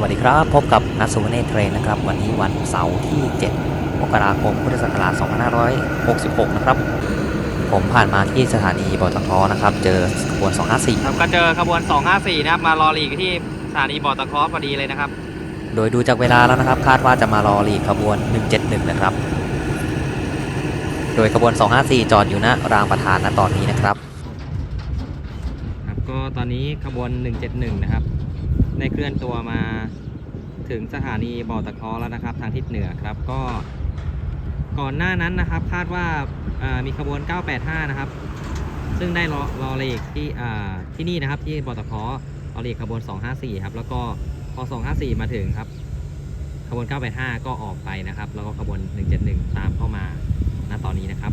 สวัสดีครับ พบกับนัทสุวรรณเทรนนะครับ วันนี้วันเสาร์ที่ 7 มกราคม พุทธศักราช 2566 นะครับ ผมผ่านมาที่สถานีบตทนะครับ เจอขบวน 254 ครับ ก็เจอขบวน 254 นะครับ มารอหลีกที่สถานีบอตะเคอพอดีเลยนะครับ โดยดูจากเวลาแล้วนะครับ คาดว่าจะมารอหลีกขบวน 171 นะครับ โดยขบวน 254 จอดอยู่ณรางประธานณตอนนี้นะครับ ครับ ก็ตอนนี้ขบวน 171 นะครับ ได้เคลื่อนตัวมาถึงสถานีบ่อตะเคอแล้วนะครับ ทางทิศเหนือครับก็ก่อนหน้านั้นนะครับคาดว่ามีขบวน 985 นะครับ ซึ่งได้รอรอหลีกที่ที่นี่นะครับที่บอตะเคอรอหลีกขบวน 254 ครับ แล้วก็พอ 254 มาถึงครับ ขบวน 985 ก็ออกไปนะครับ แล้วก็ขบวน 171 ตามเข้ามาณตอนนี้นะครับ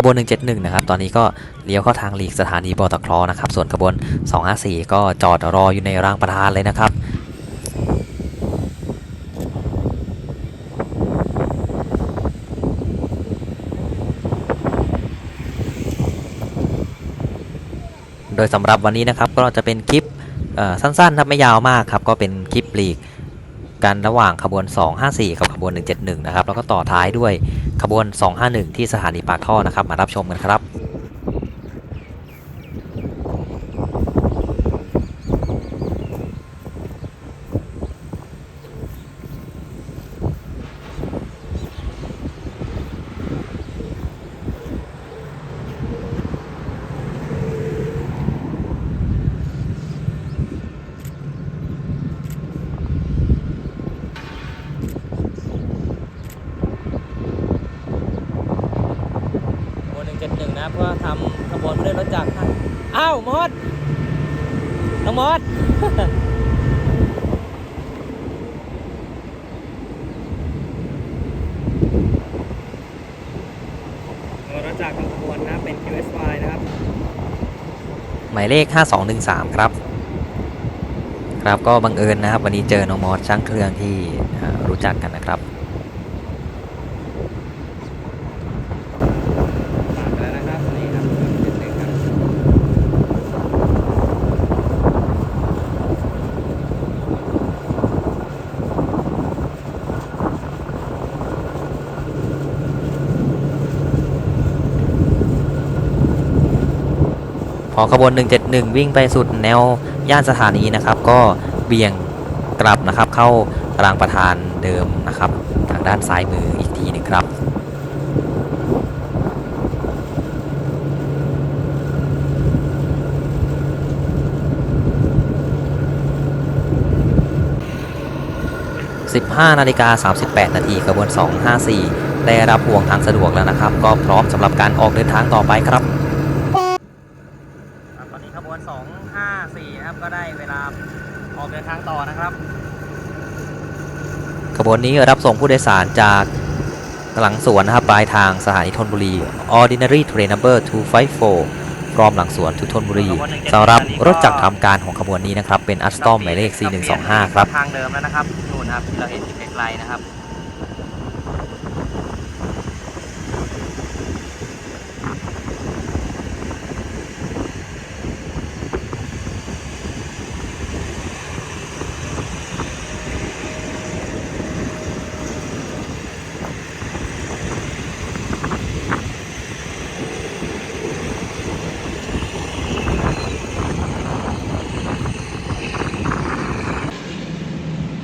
ขบวน 171 นะครับ ตอนนี้ก็เลี้ยวเข้าทางหลีกสถานีบอตคลอนะครับ ส่วนขบวน 254 ก็จอดรออยู่ในรางประธานเลยนะครับโดยสำหรับวันนี้นะครับก็จะเป็นคลิปสั้นๆครับไม่ยาวมากครับก็เป็นคลิปหลีกกันระหว่างขบวน 254 กับขบวน 171 นะครับแล้วก็ต่อท้ายด้วย ขบวน 251 ที่สถานีปากท่อนะครับ มารับชมกันครับวน171 นะเพื่อทำขบวนเลื่อนรถจักรให้อ้าวมอสน้องมอสรถจักรขบวนนะเป็น QSY นะครับ หมายเลข 5213 ครับ ครับก็บังเอิญนะครับ วันนี้เจอน้องมอสช่างเครื่องที่อ่ารู้จักกันนะครับ ผ่านไปแล้วนะครับนี่ครับ171ครับ พอขบวน 171 วิ่งไปสุดแนวย่านสถานีนะครับ ก็เบี่ยงกลับนะครับเข้ารางประธานเดิมนะครับ ทางด้านซ้ายมืออีกทีหนึงครับ15นาฬิกา38 นาทีขบวน 254 ได้รับห่วงทางสะดวกแล้วนะครับ ก็พร้อมสำหรับการออกเดินทางต่อไปครับ ครับตอนนี้ขบวน 254ครับ ก็ได้เวลาออกเดินทางต่อนะครับ ขบวนนี้รับส่งผู้โดยสารจากหลังสวนนะครับปลายทางสถานีธนบุรี Ordinary Train Number 254พร้อมหลังสวนทุกธนบุรีสำหรับรถจักรทำการของขบวนนี้นะครับ เป็นอัสตอมหมายเลข4125 ครับ ทางเดิมแล้วนะครับนู่นครับที่เราเห็นอยู่ไกลๆนะครับ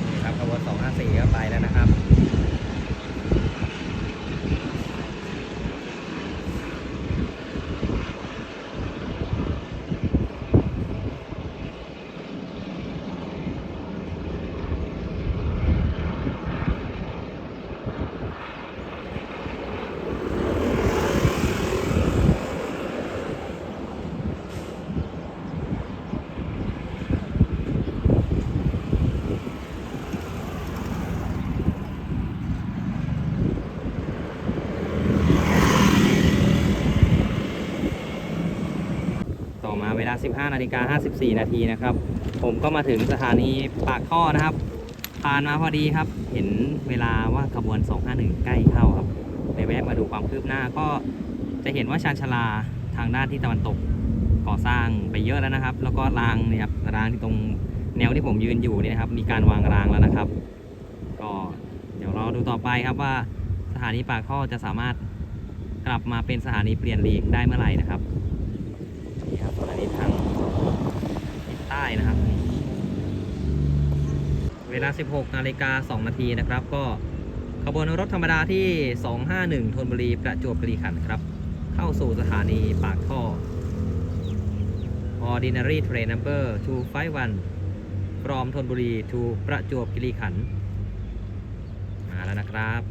นี่ครับขบวน 254 ก็ไปแล้วนะครับ ต่อมาเวลา 15นาฬิกา54 นาทีนะครับ ผมก็มาถึงสถานีปากท่อนะครับ ผ่านมาพอดีครับ เห็นเวลาว่าขบวน 251 ใกล้เข้าครับเลยแวะมาดูความคืบหน้าก็จะเห็นว่าชานชาลาทางด้านที่ตะวันตกก่อสร้างไปเยอะแล้วนะครับ แล้วก็รางเนี่ยครับรางที่ตรงแนวที่ผมยืนอยู่นี่นะครับ มีการวางรางแล้วนะครับ ก็เดี๋ยวรอดูต่อไปครับว่าสถานีปากท่อจะสามารถกลับมาเป็นสถานีเปลี่ยนเลนได้เมื่อไหร่นะครับนี่ครับอันนี้ทาง ทิศใต้นะครับ เวลา 16นาฬิกา2นาทีนะครับ ก็ขบวนรถธรรมดาที่ 251ธนบุรีประจวบคีรีขันธ์ครับ เข้าสู่สถานีปากท่อ Ordinary Train Number 251 from ธนบุรี to ประจวบคีรีขันธ์มาแล้วนะครับ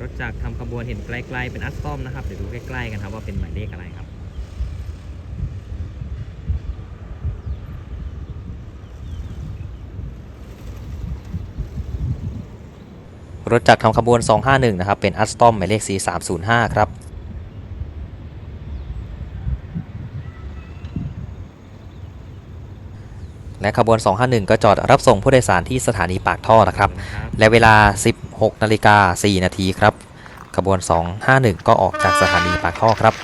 รถจากทำขบวนเห็นไกลๆเป็นอัสตอมนะครับ เดี๋ยวดูใกล้ๆกันครับว่าเป็นหมายเลขอะไรครับ รถจักรทำขบวน 251 นะครับ เป็นอัสตอมหมายเลข C305 ครับและขบวน 251 ก็จอดรับส่งผู้โดยสารที่สถานีปากท่อนะครับ และเวลา 16 นาฬิกา 4 นาทีครับ ขบวน 251 ก็ออกจากสถานีปากท่อครับ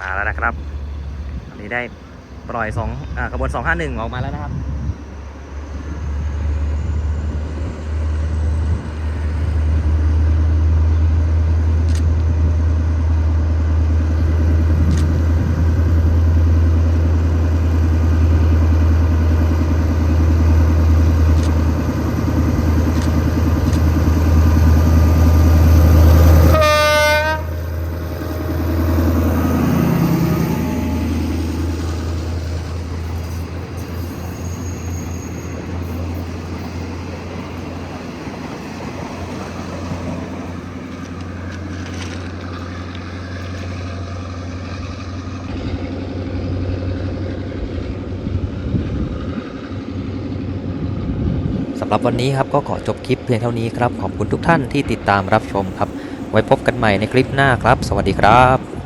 มาแล้วนะครับ อันนี้ได้ปล่อยสองอ่าขบวน 251 ออกมาแล้วนะครับ สำ หรับวันนี้ครับก็ขอจบคลิปเพียงเท่านี้ครับ ขอบคุณทุกท่านที่ติดตามรับชมครับ ไว้พบกันใหม่ในคลิปหน้าครับ สวัสดีครับ